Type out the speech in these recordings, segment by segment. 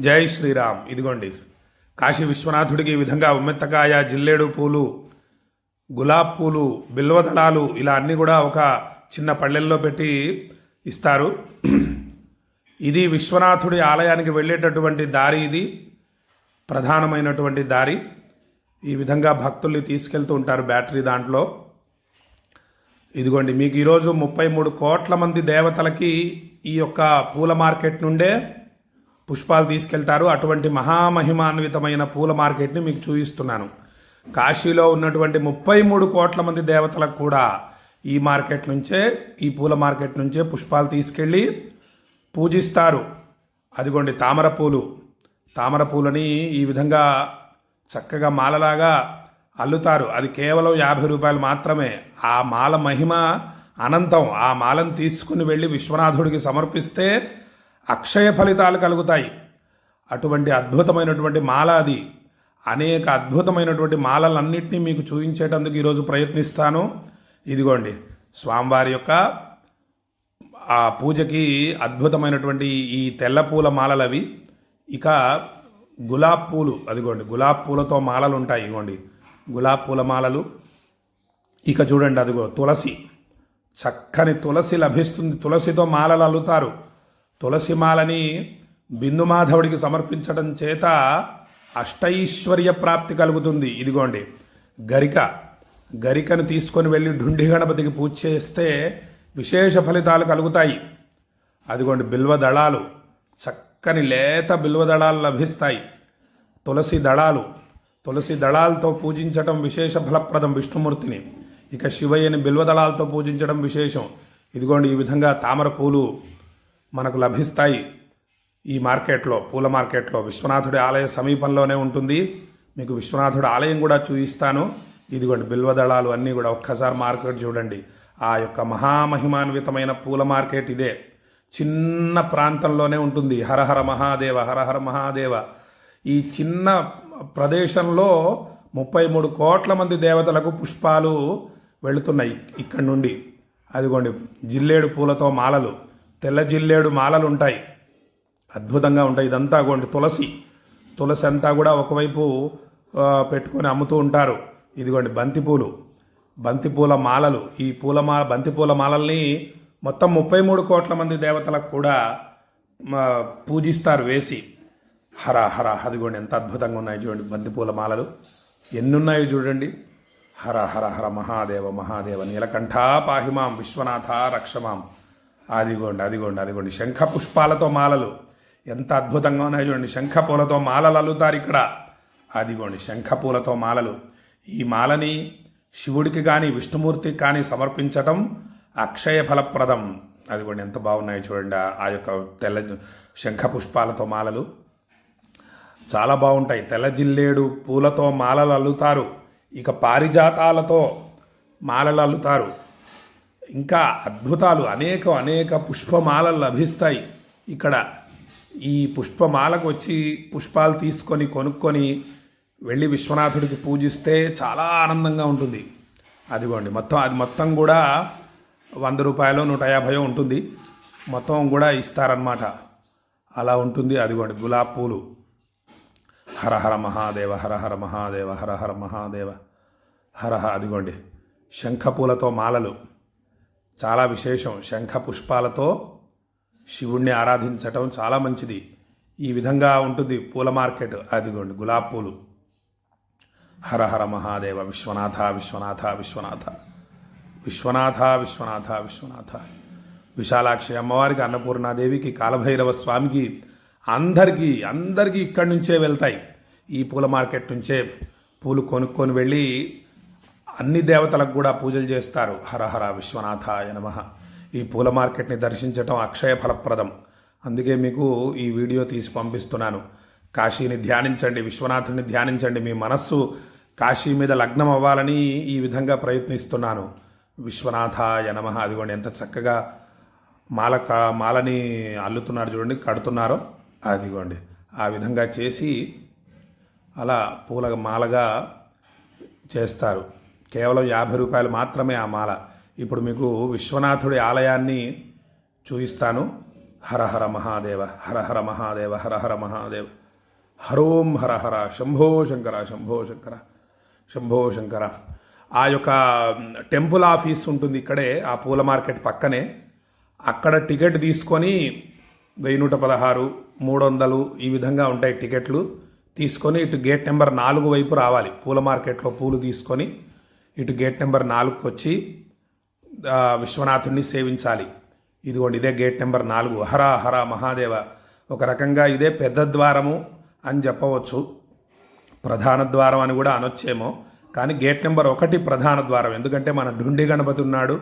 జై శ్రీరామ్. ఇదిగోండి. కాశీ విశ్వనాథుడికి ఈ విధంగా ఉమ్మెత్తకాయ జిల్లేడు పూలు గులాబ్ పూలు బిల్వదళాలు ఇలా అన్నీ కూడా ఒక చిన్న పళ్ళెల్లో పెట్టి ఇస్తారు. ఇది విశ్వనాథుడి ఆలయానికి వెళ్ళేటటువంటి దారి ఇది. ప్రధానమైనటువంటి దారి. ఈ విధంగా భక్తుల్ని తీసుకెళ్తూ ఉంటారు బ్యాటరీ దాంట్లో. ఇదిగోండి మీకు ఈరోజు ముప్పై మూడు కోట్ల మంది దేవతలకి ఈ యొక్క పూల మార్కెట్ నుండే పుష్పాలు తీసుకెళ్తారు. అటువంటి మహామహిమాన్వితమైన పూల మార్కెట్ని మీకు చూపిస్తున్నాను. కాశీలో ఉన్నటువంటి ముప్పై మూడు కోట్ల మంది దేవతలకు కూడా ఈ మార్కెట్ నుంచే ఈ పూల మార్కెట్ నుంచే పుష్పాలు తీసుకెళ్ళి పూజిస్తారు. అదిగోండి తామర పూలు. తామర పూలని ఈ విధంగా చక్కగా మాలలాగా అల్లుతారు. అది కేవలం యాభై రూపాయలు మాత్రమే. ఆ మాల మహిమ అనంతం. ఆ మాలను తీసుకుని వెళ్ళి విశ్వనాథుడికి సమర్పిస్తే అక్షయ ఫలితాలు కలుగుతాయి. అటువంటి అద్భుతమైనటువంటి మాల అది. అనేక అద్భుతమైనటువంటి మాలలన్నింటినీ మీకు చూపించేటందుకు ఈరోజు ప్రయత్నిస్తాను. ఇదిగోండి స్వామివారి యొక్క ఆ పూజకి అద్భుతమైనటువంటి ఈ తెల్ల పూల మాలలు అవి ఇక గులాబ్ పూలు అదిగోండి గులాబ్ పూలతో మాలలు ఉంటాయి ఇగోండి గులాబ్ పూల మాలలు. ఇక చూడండి అదిగో తులసి. చక్కని తులసి లభిస్తుంది. తులసితో మాలలు అల్లుతారు. తులసి మాలని బిందుమాధవుడికి సమర్పించడం చేత అష్టైశ్వర్య ప్రాప్తి కలుగుతుంది. ఇదిగోండి. గరిక. గరికను తీసుకొని వెళ్ళి ఢుండి గణపతికి పూజ చేస్తే విశేష ఫలితాలు కలుగుతాయి. అదిగోండి బిల్వ దళాలు. చక్కని లేత బిల్వ దళాలు లభిస్తాయి. తులసి దళాలు. తులసి దళాలతో పూజించడం విశేష ఫలప్రదం విష్ణుమూర్తిని. ఇక శివయ్యని బిల్వ దళాలతో పూజించడం విశేషం. ఇదిగోండి ఈ విధంగా తామర పూలు మనకు లభిస్తాయి. ఈ మార్కెట్లో పూల మార్కెట్లో విశ్వనాథుడి ఆలయ సమీపంలోనే ఉంటుంది. మీకు విశ్వనాథుడి ఆలయం కూడా చూపిస్తాను. ఇదిగోండి బిల్వదళాలు అన్నీ కూడా ఒక్కసారి మార్కెట్ చూడండి. ఆ యొక్క మహామహిమాన్వితమైన పూల మార్కెట్ ఇదే. చిన్న ప్రాంతంలోనే ఉంటుంది. హరహర మహాదేవ హరహర మహాదేవ. ఈ చిన్న ప్రదేశంలో ముప్పై మూడు కోట్ల మంది దేవతలకు పుష్పాలు వెళుతున్నాయి ఇక్కడి నుండి. అదిగోండి జిల్లేడు పూలతో మాలలు. తెల్ల జిల్లేడు మాలలు ఉంటాయి అద్భుతంగా ఉంటాయి. ఇదంతా కూడా తులసి. తులసి అంతా కూడా ఒకవైపు పెట్టుకొని అమ్ముతూ ఉంటారు. ఇదిగోండి బంతిపూలు. బంతిపూల మాలలు. ఈ పూల మాల బంతిపూల మాలల్ని మొత్తం ముప్పై మూడు కోట్ల మంది దేవతలకు కూడా పూజిస్తారు వేసి. హర హర అదిగోండి ఎంత అద్భుతంగా ఉన్నాయి చూడండి బంతిపూల మాలలు. ఎన్ని ఉన్నాయో చూడండి. హర హర హర మహాదేవ మహాదేవ నీలకంఠ పాహిమాం విశ్వనాథ రక్షమాం. అదిగోండి అదిగోండి అదిగోండి. శంఖ పుష్పాలతో మాలలు. ఎంత అద్భుతంగా ఉన్నాయో చూడండి. శంఖ పూలతో మాలలు అల్లుతారు ఇక్కడ. అదిగోండి శంఖ పూలతో మాలలు. ఈ మాలని శివుడికి కానీ విష్ణుమూర్తికి కానీ సమర్పించటం అక్షయ ఫలప్రదం. అదిగోండి ఎంత బాగున్నాయో చూడండి. ఆ- ఆ యొక్క తెల్ల శంఖ పుష్పాలతో మాలలు. చాలా బాగుంటాయి. తెల్ల జిల్లేడు పూలతో మాలలు అల్లుతారు. ఇక పారిజాతాలతో మాలలు అల్లుతారు. ఇంకా అద్భుతాలు అనేక అనేక పుష్పమాలలు లభిస్తాయి. ఇక్కడ ఈ పుష్పమాలకు వచ్చి పుష్పాలు తీసుకొని కొనుక్కొని వెళ్ళి విశ్వనాథుడికి పూజిస్తే చాలా ఆనందంగా ఉంటుంది. అదిగోండి మొత్తం అది మొత్తం కూడా వంద రూపాయలు నూట యాభై ఉంటుంది. మొత్తం కూడా ఇస్తారనమాట అలా ఉంటుంది అదిగోండి గులాబ్ పూలు. హర హర మహాదేవ హర హర మహాదేవ హర హర మహాదేవ. హర అదిగోండి శంఖపూలతో మాలలు. చాలా విశేషం. శంఖ పుష్పాలతో శివుణ్ణి ఆరాధించటం చాలా మంచిది. ఈ విధంగా ఉంటుంది పూల మార్కెట్. అదిగోండి గులాబ్ పూలు. హర హర మహాదేవ విశ్వనాథ విశ్వనాథ విశ్వనాథ. విశ్వనాథ విశ్వనాథ విశ్వనాథ. విశాలాక్షి అమ్మవారికి అన్నపూర్ణాదేవికి కాలభైరవ స్వామికి అందరికీ అందరికీ ఇక్కడి నుంచే వెళ్తాయి. ఈ పూల మార్కెట్ నుంచే పూలు కొనుక్కొని వెళ్ళి అన్ని దేవతలకు కూడా పూజలు చేస్తారు. హరహర విశ్వనాథాయ నమ. ఈ పూల మార్కెట్ని దర్శించటం అక్షయ ఫలప్రదం. అందుకే మీకు ఈ వీడియో తీసి పంపిస్తున్నాను. కాశీని ధ్యానించండి విశ్వనాథుని ధ్యానించండి. మీ మనస్సు కాశీ మీద లగ్నం అవ్వాలని ఈ విధంగా ప్రయత్నిస్తున్నాను. విశ్వనాథాయ నమ. అదిగోండి ఎంత చక్కగా మాల మాలని అల్లుతున్నారు చూడండి కడుతున్నారో. అదిగోండి ఆ విధంగా చేసి అలా పూల మాలగా చేస్తారు. కేవలం యాభై రూపాయలు మాత్రమే ఆ మాల. ఇప్పుడు మీకు విశ్వనాథుడి ఆలయాన్ని చూపిస్తాను. హరహర మహాదేవ హరహర మహాదేవ హరహర మహాదేవ. హరోం హరహర శంభో శంకర శంభో శంకర శంభో శంకర. ఆ యొక్క టెంపుల్ ఆఫీస్ ఉంటుంది ఇక్కడే ఆ పూల మార్కెట్ పక్కనే. అక్కడ టికెట్ తీసుకొని వెయ్యి నూట పదహారు మూడు వందలు ఈ విధంగా ఉంటాయి టికెట్లు. తీసుకొని ఇటు గేట్ నెంబర్ నాలుగు వైపు రావాలి. పూల మార్కెట్లో పూలు తీసుకొని ఇటు గేట్ నెంబర్ నాలుగుకి వచ్చి విశ్వనాథుణ్ణి సేవించాలి. ఇదిగోండి ఇదే గేట్ నెంబర్ నాలుగు. హరా హరా మహాదేవ. ఒక రకంగా ఇదే పెద్ద ద్వారము అని చెప్పవచ్చు. ప్రధాన ద్వారం అని కూడా అనొచ్చేమో. కానీ గేట్ నెంబర్ ఒకటి ప్రధాన ద్వారం. ఎందుకంటే మన ఢుండి గణపతి ఉన్నాడు.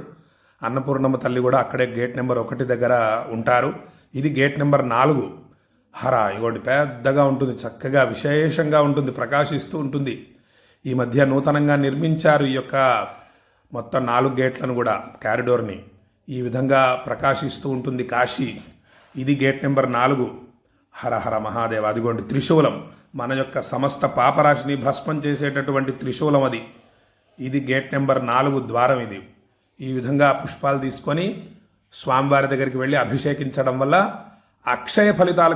అన్నపూర్ణమ్మ తల్లి కూడా అక్కడే గేట్ నెంబర్ ఒకటి దగ్గర ఉంటారు. ఇది గేట్ నెంబర్ నాలుగు. హర ఇగోండి పెద్దగా ఉంటుంది చక్కగా విశేషంగా ఉంటుంది ప్రకాశిస్తూ ఉంటుంది. ఈ మధ్య నూతనంగా నిర్మించారు ఈ యొక్క మొత్తం నాలుగు గేట్లను కూడా క్యారిడోర్ని ఈ విధంగా ప్రకాశిస్తూ ఉంటుంది కాశీ. ఇది గేట్ నెంబర్ నాలుగు. హర హర మహాదేవ. అదిగోండి త్రిశూలం. మన యొక్క సమస్త పాపరాశిని భస్మం చేసేటటువంటి త్రిశూలం అది. ఇది గేట్ నెంబర్ నాలుగు ద్వారం ఇది. ఈ విధంగా పుష్పాలు తీసుకొని స్వామివారి దగ్గరికి వెళ్ళి అభిషేకించడం వల్ల అక్షయ ఫలితాలు